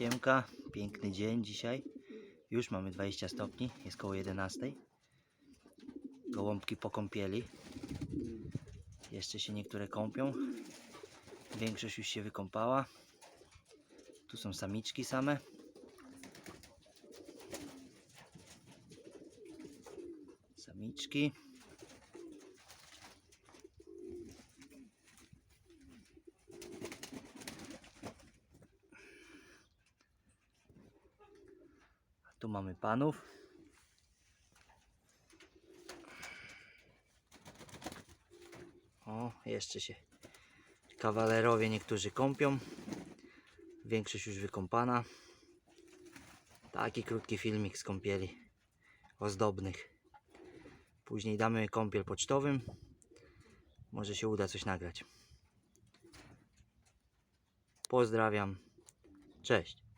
Siemka, piękny dzień dzisiaj. Już mamy 20 stopni, jest koło 11. Gołąbki po kąpieli. Jeszcze się niektóre kąpią. Większość już się wykąpała. Tu są samiczki same. Samiczki. Tu mamy panów. O, jeszcze się kawalerowie niektórzy kąpią. Większość już wykąpana. Taki krótki filmik z kąpieli ozdobnych. Później damy kąpiel pocztowym. Może się uda coś nagrać. Pozdrawiam. Cześć.